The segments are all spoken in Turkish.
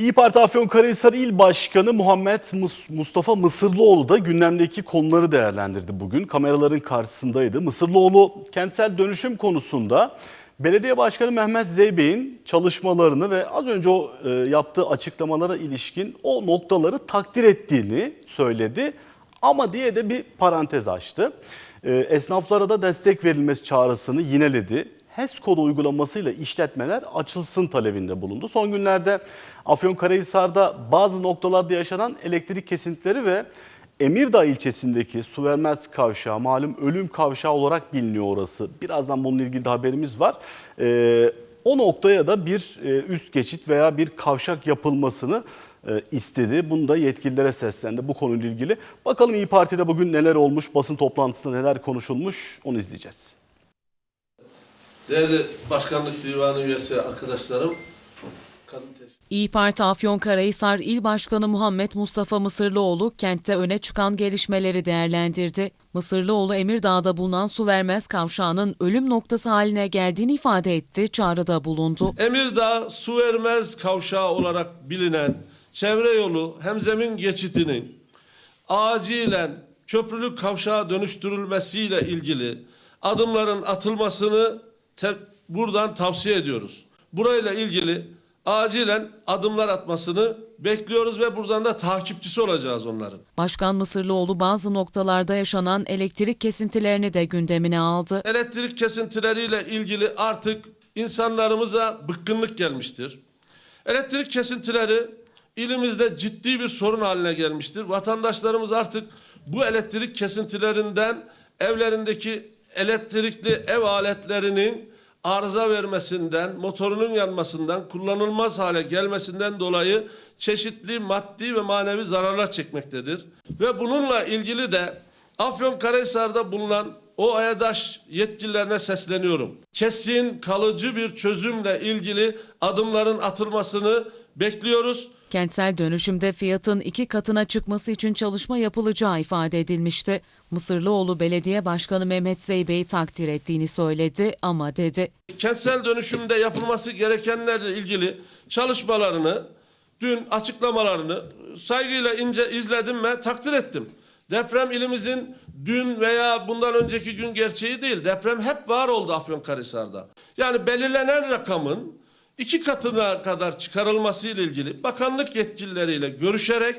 İyi Parti Afyonkarahisar İl Başkanı Muhammed Mus- Mustafa Mısırlıoğlu da gündemdeki konuları değerlendirdi bugün. Kameraların karşısındaydı. Mısırlıoğlu kentsel dönüşüm konusunda Belediye Başkanı Mehmet Zeybek'in çalışmalarını ve az önce o e, yaptığı açıklamalara ilişkin o noktaları takdir ettiğini söyledi. Ama diye de bir parantez açtı. E, esnaflara da destek verilmesi çağrısını yineledi. HES kodu uygulamasıyla işletmeler açılsın talebinde bulundu. Son günlerde Afyonkarahisar'da bazı noktalarda yaşanan elektrik kesintileri ve Emirdağ ilçesindeki su vermez kavşağı, malum ölüm kavşağı olarak biliniyor orası. Birazdan bununla ilgili de haberimiz var. Ee, o noktaya da bir e, üst geçit veya bir kavşak yapılmasını e, istedi. Bunu da yetkililere seslendi bu konuyla ilgili. Bakalım İyi Parti'de bugün neler olmuş, basın toplantısında neler konuşulmuş onu izleyeceğiz. Değerli Başkanlık Divanı üyesi arkadaşlarım, İyi Parti Afyonkarahisar İl Başkanı Muhammed Mustafa Mısırlıoğlu kentte öne çıkan gelişmeleri değerlendirdi. Mısırlıoğlu Emirdağ'da bulunan su vermez kavşağının ölüm noktası haline geldiğini ifade etti, çağrıda bulundu. Emirdağ su vermez kavşağı olarak bilinen çevre yolu hemzemin geçitinin acilen köprülü kavşağa dönüştürülmesiyle ilgili adımların atılmasını te- buradan tavsiye ediyoruz. Burayla ilgili acilen adımlar atmasını bekliyoruz ve buradan da takipçisi olacağız onların. Başkan Mısırlıoğlu bazı noktalarda yaşanan elektrik kesintilerini de gündemine aldı. elektrik kesintileriyle ilgili artık insanlarımıza bıkkınlık gelmiştir. Elektrik kesintileri ilimizde ciddi bir sorun haline gelmiştir. Vatandaşlarımız artık bu elektrik kesintilerinden evlerindeki elektrikli ev aletlerinin arıza vermesinden, motorunun yanmasından, kullanılmaz hale gelmesinden dolayı çeşitli maddi ve manevi zararlar çekmektedir. Ve bununla ilgili de Afyonkarahisar'da bulunan o AYADAŞ yetkililerine sesleniyorum. Kesin kalıcı bir çözümle ilgili adımların atılmasını bekliyoruz. Kentsel dönüşümde fiyatın iki katına çıkması için çalışma yapılacağı ifade edilmişti. Mısırlıoğlu Belediye Başkanı Mehmet Zeybek'i takdir ettiğini söyledi ama dedi. Kentsel dönüşümde yapılması gerekenlerle ilgili çalışmalarını, dün açıklamalarını saygıyla ince izledim ve takdir ettim. Deprem ilimizin dün veya bundan önceki gün gerçeği değil. Deprem hep var oldu Afyonkarahisar'da. Yani belirlenen rakamın iki katına kadar çıkarılması ile ilgili bakanlık yetkilileriyle görüşerek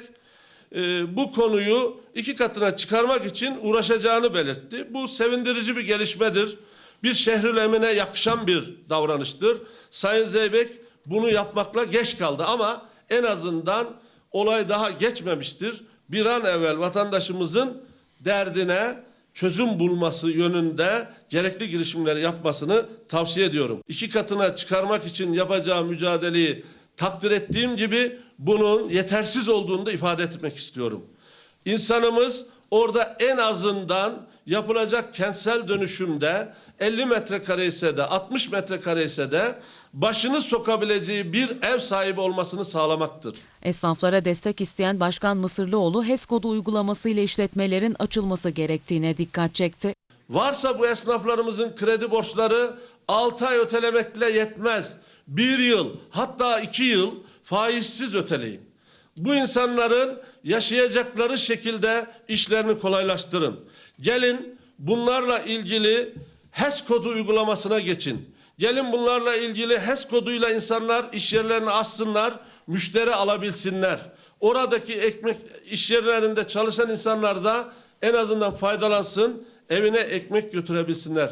e, bu konuyu iki katına çıkarmak için uğraşacağını belirtti. Bu sevindirici bir gelişmedir. Bir şehrül emine yakışan bir davranıştır. Sayın Zeybek bunu yapmakla geç kaldı ama en azından olay daha geçmemiştir. Bir an evvel vatandaşımızın derdine çözüm bulması yönünde gerekli girişimleri yapmasını tavsiye ediyorum. İki katına çıkarmak için yapacağı mücadeleyi takdir ettiğim gibi bunun yetersiz olduğunu da ifade etmek istiyorum. İnsanımız orada en azından yapılacak kentsel dönüşümde 50 metrekare ise de 60 metrekare ise de başını sokabileceği bir ev sahibi olmasını sağlamaktır. Esnaflara destek isteyen Başkan Mısırlıoğlu HES kodu uygulaması ile işletmelerin açılması gerektiğine dikkat çekti. Varsa bu esnaflarımızın kredi borçları 6 ay ötelemekle yetmez. Bir yıl hatta iki yıl faizsiz öteleyin. Bu insanların yaşayacakları şekilde işlerini kolaylaştırın. Gelin bunlarla ilgili HES kodu uygulamasına geçin. Gelin bunlarla ilgili HES koduyla insanlar iş yerlerini açsınlar, müşteri alabilsinler. Oradaki ekmek iş yerlerinde çalışan insanlar da en azından faydalansın, evine ekmek götürebilsinler.